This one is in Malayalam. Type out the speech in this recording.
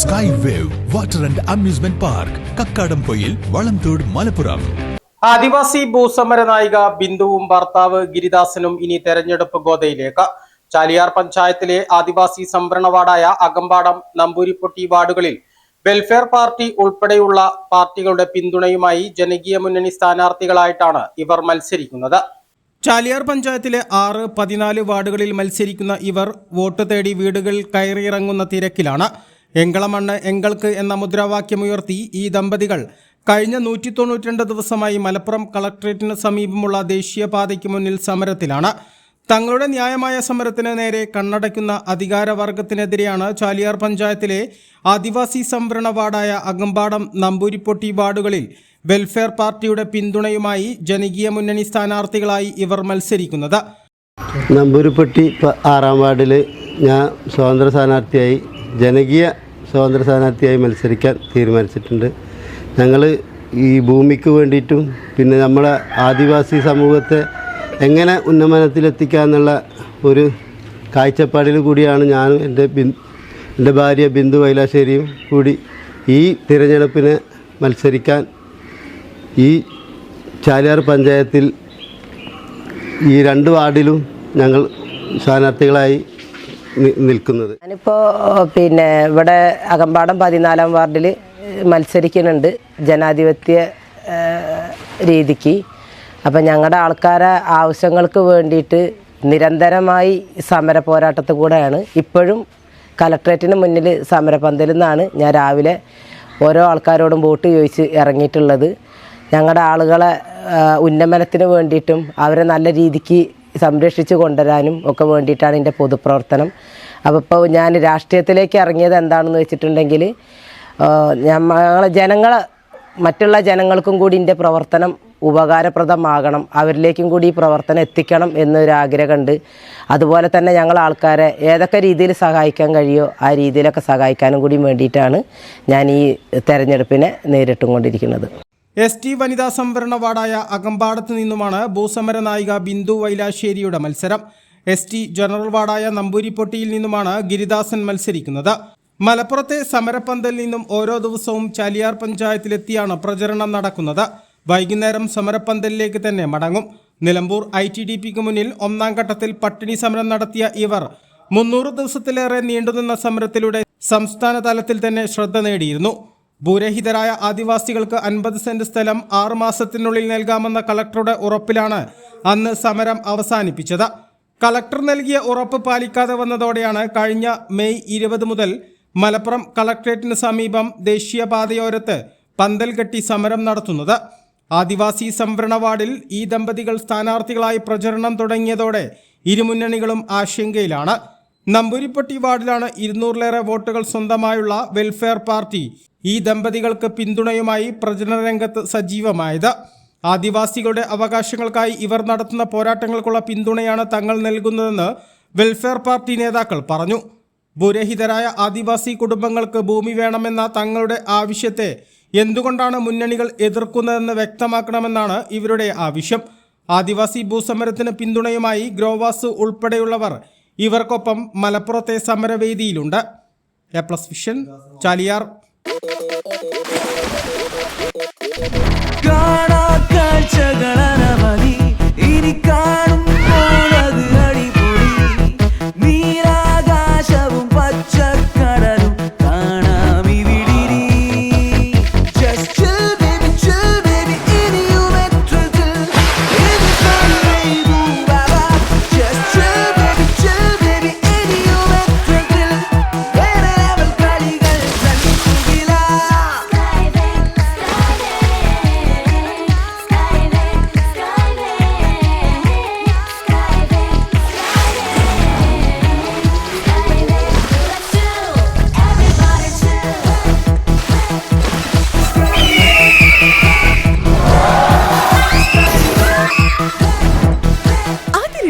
Sky wave water and amusement park Kakkadampoyil Valamthode Malappuram ആദിവാസി ഭൂസമര നായിക ബിന്ദുവും ഭർത്താവ് ഗിരിദാസനും ഇനി തെരഞ്ഞെടുപ്പ് ഗോതയിലേക്ക് ചാലിയാർ പഞ്ചായത്തിലെ ആദിവാസി സംവരണ വാർഡായ അകമ്പാടം നമ്പൂരിപ്പൊട്ടി വാർഡുകളിൽ വെൽഫെയർ പാർട്ടി ഉൾപ്പെടെയുള്ള പാർട്ടികളുടെ പിന്തുണയുമായി ജനകീയ മുന്നണി സ്ഥാനാർത്ഥികളായിട്ടാണ് ഇവർ മത്സരിക്കുന്നത്. ചാലിയാർ പഞ്ചായത്തിലെ ആറ് പതിനാല് വാർഡുകളിൽ മത്സരിക്കുന്ന ഇവർ വോട്ട് തേടി വീടുകളിൽ കയറിയിറങ്ങുന്ന തിരക്കിലാണ്. എങ്കളമണ്ണ് എങ്കൾക്ക് എന്ന മുദ്രാവാക്യമുയർത്തി ഈ ദമ്പതികൾ കഴിഞ്ഞ നൂറ്റി തൊണ്ണൂറ്റിരണ്ട് ദിവസമായി മലപ്പുറം കളക്ട്രേറ്റിന് സമീപമുള്ള ദേശീയപാതയ്ക്ക് മുന്നിൽ സമരത്തിലാണ്. തങ്ങളുടെ ന്യായമായ സമരത്തിന് നേരെ കണ്ണടയ്ക്കുന്ന അധികാരവർഗത്തിനെതിരെയാണ് ചാലിയാർ പഞ്ചായത്തിലെ ആദിവാസി സംവരണ വാർഡായ അകമ്പാടം നമ്പൂരിപ്പൊട്ടി വാർഡുകളിൽ വെൽഫെയർ പാർട്ടിയുടെ പിന്തുണയുമായി ജനകീയ മുന്നണി സ്ഥാനാർത്ഥികളായി ഇവർ മത്സരിക്കുന്നത്. നമ്പൂരിപ്പൊട്ടി ആറാം വാർഡിൽ ഞാൻ സ്വതന്ത്ര സ്ഥാനാർത്ഥിയായി ജനകീയ സ്വതന്ത്ര സ്ഥാനാർത്ഥിയായി മത്സരിക്കാൻ തീരുമാനിച്ചിട്ടുണ്ട്. ഞങ്ങൾ ഈ ഭൂമിക്ക് വേണ്ടിയിട്ടും പിന്നെ നമ്മളെ ആദിവാസി സമൂഹത്തെ എങ്ങനെ ഉന്നമനത്തിലെത്തിക്കുക എന്നുള്ള ഒരു കാഴ്ചപ്പാടിൽ കൂടിയാണ് ഞാനും എന്റെ ബിൻ എന്റെ ഭാര്യ ബിന്ദു വൈലാശ്ശേരിയും കൂടി ഈ തിരഞ്ഞെടുപ്പിന് മത്സരിക്കാൻ ഈ ചാലിയാർ പഞ്ചായത്തിൽ ഈ രണ്ട് വാർഡിലും ഞങ്ങൾ സ്ഥാനാർത്ഥികളായി നിൽക്കുന്നത്. ഞാനിപ്പോൾ പിന്നെ ഇവിടെ അകമ്പാടം പതിനാലാം വാർഡിൽ മത്സരിക്കുന്നുണ്ട് ജനാധിപത്യ രീതിക്ക്. അപ്പം ഞങ്ങളുടെ ആൾക്കാരെ ആവശ്യങ്ങൾക്ക് വേണ്ടിയിട്ട് നിരന്തരമായി സമര പോരാട്ടത്തിൽ കൂടെയാണ്. ഇപ്പോഴും കലക്ട്രേറ്റിന് മുന്നിൽ സമരപന്തലിൽ നിന്നാണ് ഞാൻ രാവിലെ ഓരോ ആൾക്കാരോടും വോട്ട് ചോദിച്ച് ഇറങ്ങിയിട്ടുള്ളത്. ഞങ്ങളുടെ ആളുകളെ ഉന്നമനത്തിന് വേണ്ടിയിട്ടും അവരെ നല്ല രീതിക്ക് സംരക്ഷിച്ച് കൊണ്ടുവരാനും ഒക്കെ വേണ്ടിയിട്ടാണ് എന്റെ പൊതുപ്രവർത്തനം. അപ്പോൾ ഇപ്പോൾ ഞാൻ രാഷ്ട്രീയത്തിലേക്ക് ഇറങ്ങിയത് എന്താണെന്ന് വെച്ചിട്ടുണ്ടെങ്കിൽ ഞങ്ങളെ ജനങ്ങളെ മറ്റുള്ള ജനങ്ങൾക്കും കൂടി എന്റെ പ്രവർത്തനം ഉപകാരപ്രദമാകണം. അവരിലേക്കും കൂടി ഈ പ്രവർത്തനം എത്തിക്കണം എന്നൊരു ആഗ്രഹമുണ്ട്. അതുപോലെ തന്നെ ഞങ്ങൾ ആൾക്കാരെ ഏതൊക്കെ രീതിയിൽ സഹായിക്കാൻ കഴിയുമോ ആ രീതിയിലൊക്കെ സഹായിക്കാനും കൂടി വേണ്ടിയിട്ടാണ് ഞാൻ ഈ തെരഞ്ഞെടുപ്പിനെ നേരിട്ടും കൊണ്ടിരിക്കുന്നത്. എസ് ടി വനിതാ സംവരണ വാർഡായ അകമ്പാടത്ത് നിന്നുമാണ് ഭൂസമര നായിക ബിന്ദു വൈലാശ്ശേരിയുടെ മത്സരം. എസ് ടി ജനറൽ വാർഡായ നമ്പൂരിപ്പൊട്ടിയിൽ നിന്നുമാണ് ഗിരിദാസൻ മത്സരിക്കുന്നത്. മലപ്പുറത്തെ സമരപ്പന്തലിൽ നിന്നും ഓരോ ദിവസവും ചാലിയാർ പഞ്ചായത്തിലെത്തിയാണ് പ്രചരണം നടക്കുന്നത്. വൈകുന്നേരം സമരപ്പന്തലിലേക്ക് തന്നെ മടങ്ങും. നിലമ്പൂർ ഐ ടി ഡി പിക്ക് മുന്നിൽ ഒന്നാം ഘട്ടത്തിൽ പട്ടിണി സമരം നടത്തിയ ഇവർ മുന്നൂറ് ദിവസത്തിലേറെ നീണ്ടുനിന്ന സമരത്തിലൂടെ സംസ്ഥാന തലത്തിൽ തന്നെ ശ്രദ്ധ നേടിയിരുന്നു. ഭൂരഹിതരായ ആദിവാസികൾക്ക് അൻപത് സെന്റ് സ്ഥലം ആറ് മാസത്തിനുള്ളിൽ നൽകാമെന്ന കളക്ടറുടെ ഉറപ്പിലാണ് അന്ന് സമരം അവസാനിപ്പിച്ചത്. കളക്ടർ നൽകിയ ഉറപ്പ് പാലിക്കാതെ വന്നതോടെയാണ് കഴിഞ്ഞ മെയ് ഇരുപത് മുതൽ മലപ്പുറം കളക്ട്രേറ്റിന് സമീപം ദേശീയപാതയോരത്ത് പന്തൽ കെട്ടി സമരം നടത്തുന്നത്. ആദിവാസി സംവരണ വാർഡിൽ ഈ ദമ്പതികൾ സ്ഥാനാർത്ഥികളായി പ്രചരണം തുടങ്ങിയതോടെ ഇരുമുന്നണികളും ആശങ്കയിലാണ്. നമ്പൂരിപ്പട്ടി വാർഡിലാണ് ഇരുന്നൂറിലേറെ വോട്ടുകൾ സ്വന്തമായുള്ള വെൽഫെയർ പാർട്ടി ഈ ദമ്പതികൾക്ക് പിന്തുണയുമായി പ്രചരണ രംഗത്ത് സജീവമായത്. ആദിവാസികളുടെ അവകാശങ്ങൾക്കായി ഇവർ നടത്തുന്ന പോരാട്ടങ്ങൾക്കുള്ള പിന്തുണയാണ് തങ്ങൾ നൽകുന്നതെന്ന് വെൽഫെയർ പാർട്ടി നേതാക്കൾ പറഞ്ഞു. ഭൂരഹിതരായ ആദിവാസി കുടുംബങ്ങൾക്ക് ഭൂമി വേണമെന്ന തങ്ങളുടെ ആവശ്യത്തെ എന്തുകൊണ്ടാണ് മുന്നണികൾ എതിർക്കുന്നതെന്ന് വ്യക്തമാക്കണമെന്നാണ് ഇവരുടെ ആവശ്യം. ആദിവാസി ഭൂസമരത്തിന് പിന്തുണയുമായി ഗ്രോവാസ് ഉൾപ്പെടെയുള്ളവർ ഇവർക്കൊപ്പം മലപ്പുറത്തെ സമരവേദിയിലുണ്ട്. A plus vision Chaliyar.